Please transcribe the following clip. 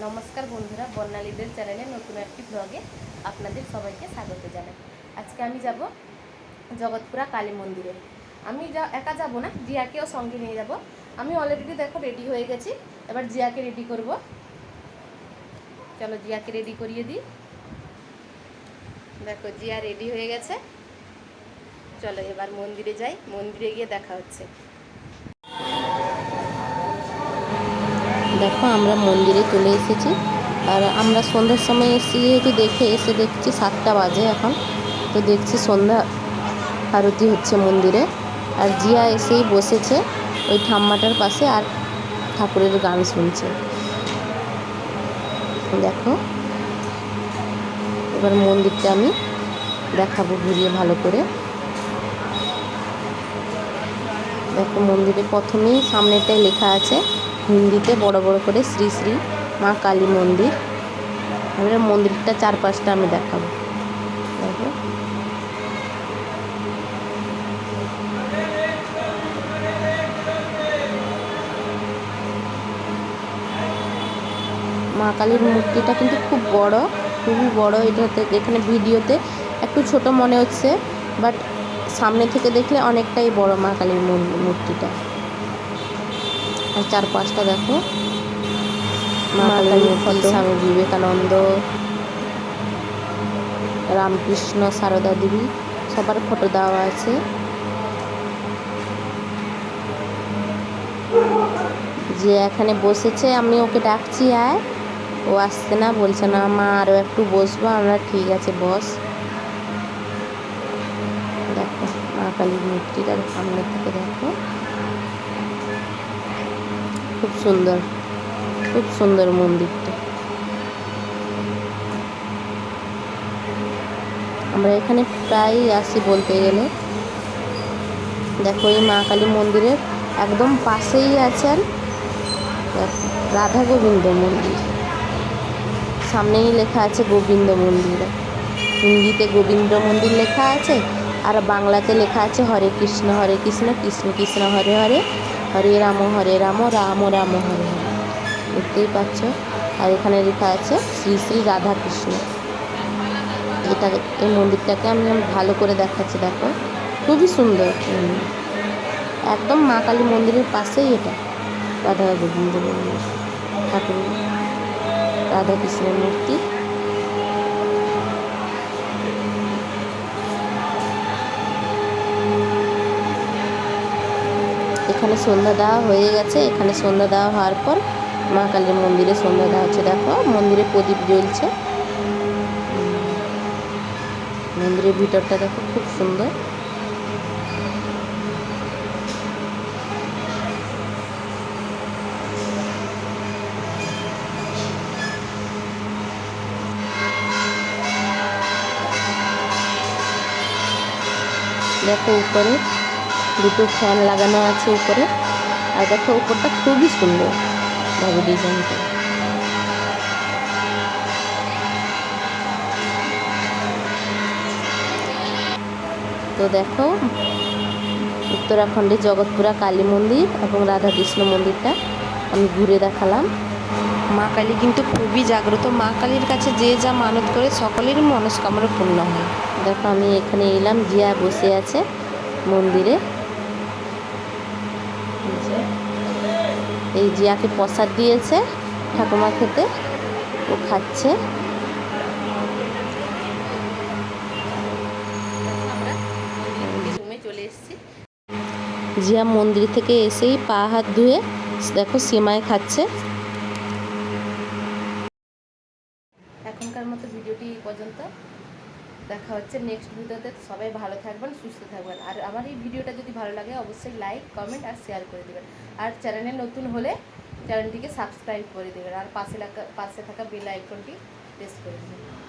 নমস্কার বন্ধুরা বর্ণালীদের চ্যানেলে নতুন একটি ব্লগে আপনাদের সবাইকে স্বাগত জানাই। আজকে আমি যাব জগৎপুরা কালী মন্দিরে। আমি যা একা যাব না, জিয়াকেও সঙ্গে নিয়ে যাব। আমি অলরেডি দেখো রেডি হয়ে গেছি, এবার জিয়াকে রেডি করব। চলো জিয়াকে রেডি করিয়ে দিই। দেখো, জিয়া রেডি হয়ে গেছে। চলো এবার মন্দিরে যাই, মন্দিরে গিয়ে দেখা হচ্ছে। দেখো, আমরা মন্দিরে চলে এসেছি। আর আমরা সন্ধ্যার সময় এসেছি যেহেতু দেখে এসে দেখছি সাতটা বাজে এখন। তো দেখছি সন্ধ্যা আরতি হচ্ছে মন্দিরে। আর জিয়া এসেই বসেছে ওই ঠাম্মাটার পাশে আর ঠাকুরের গান শুনছে। দেখো, এবার মন্দিরটা আমি দেখাবো ঘুরিয়ে ভালো করে। দেখো মন্দিরে প্রথমেই সামনেটায় লেখা আছে হিন্দিতে বড় বড় করে শ্রী শ্রী মা কালী মন্দির। এবারে মন্দিরটা চারপাশটা আমি দেখাবো। দেখো। মা কালীর মূর্তিটা কিন্তু খুব বড়, খুবই বড় এটাতে। এখানে ভিডিওতে একটু ছোট মনে হচ্ছে, বাট সামনে থেকে দেখলে অনেকটাই বড় মা কালীর মূর- মূর্তিটা। আর চার পাঁচটা দেখো স্বামী বিবেকানন্দ রামকৃষ্ণ সারদা দেবী সবার ফটো দেওয়া আছে। যে এখানে বসেছে আমি ওকে ডাকছি আয়। ও আসছে না বলছে না মা আরও একটু বসবো আমরা ঠিক আছে বস। দেখো মা কালীর মূর্তিটার সামনে থেকে দেখো। খুব সুন্দর খুব সুন্দর মন্দিরটা। আমরা এখানে প্রায়ই আসি বলতে গেলে। দেখো এই মা কালী মন্দিরের একদম পাশেই আছেন রাধা গোবিন্দ মন্দির। সামনেই লেখা আছে গোবিন্দ মন্দির। হিন্দিতে গোবিন্দ মন্দির লেখা আছে আর বাংলাতে লেখা আছে হরে কৃষ্ণ হরে কৃষ্ণ কৃষ্ণ কৃষ্ণ, হরে হরে। হরে রাম হরে রাম রাম রাম, হরে হরে দেখতেই পাচ্ছ? আর এখানে লেখা আছে, শ্রী শ্রী রাধা কৃষ্ণ এটা এই মন্দিরটাকে আমি ভালো করে দেখাচ্ছি, দেখো। খুবই সুন্দর একদম মা কালী মন্দিরের পাশেই এটা। রাধা গোবিন্দ মন্দির। ঠাকুর। রাধা কৃষ্ণের মূর্তি। এখানে সন্ধ্যা দেওয়া হয়ে গেছে। এখানে সন্ধ্যা দেওয়া হওয়ার পর মা কালীর মন্দিরে সন্ধ্যা দেওয়া হচ্ছে। দেখো মন্দিরে প্রদীপ জ্বলছে। মন্দিরের ভিতরটা দেখো, খুব সুন্দর। দেখো উপরে দুটো ফ্যান লাগানো আছে উপরে। আর দেখো, উপরটা খুবই সুন্দর ভাবে ডিজাইন করা। তো দেখো উত্তরাখণ্ডে জগৎপুরা কালী মন্দির এবং রাধাকৃষ্ণ মন্দিরটা আমি ঘুরে দেখালাম। মা কালী কিন্তু খুবই জাগ্রত। মা কালীর কাছে যে যা মানত করে সকলের মনস্কামনা পূর্ণ হয়। দেখো, আমি এখানে এলাম জিয়া বসে আছে মন্দিরে। এই জিয়াকে প্রসাদ দিয়েছে ঠাকুমা খেতে ও খাচ্ছে। জিয়া মন্দির থেকে এসেই পা হাত ধুয়ে দেখো সিমাই খাচ্ছে। এখনকার মতো ভিডিওটি পর্যন্ত। দেখা হচ্ছে নেক্সট ভিডিওতে। সবাই ভালো থাকবেন, সুস্থ থাকবেন। আর আমার এই ভিডিওটা যদি ভালো লাগে, অবশ্যই লাইক কমেন্ট আর শেয়ার করে দেবেন। আর চ্যানেলে নতুন হলে চ্যানেলটিকে সাবস্ক্রাইব করে দেবেন। আর পাশে লাগা পাশে থাকা বেল আইকনটি প্রেস করে দেবেন।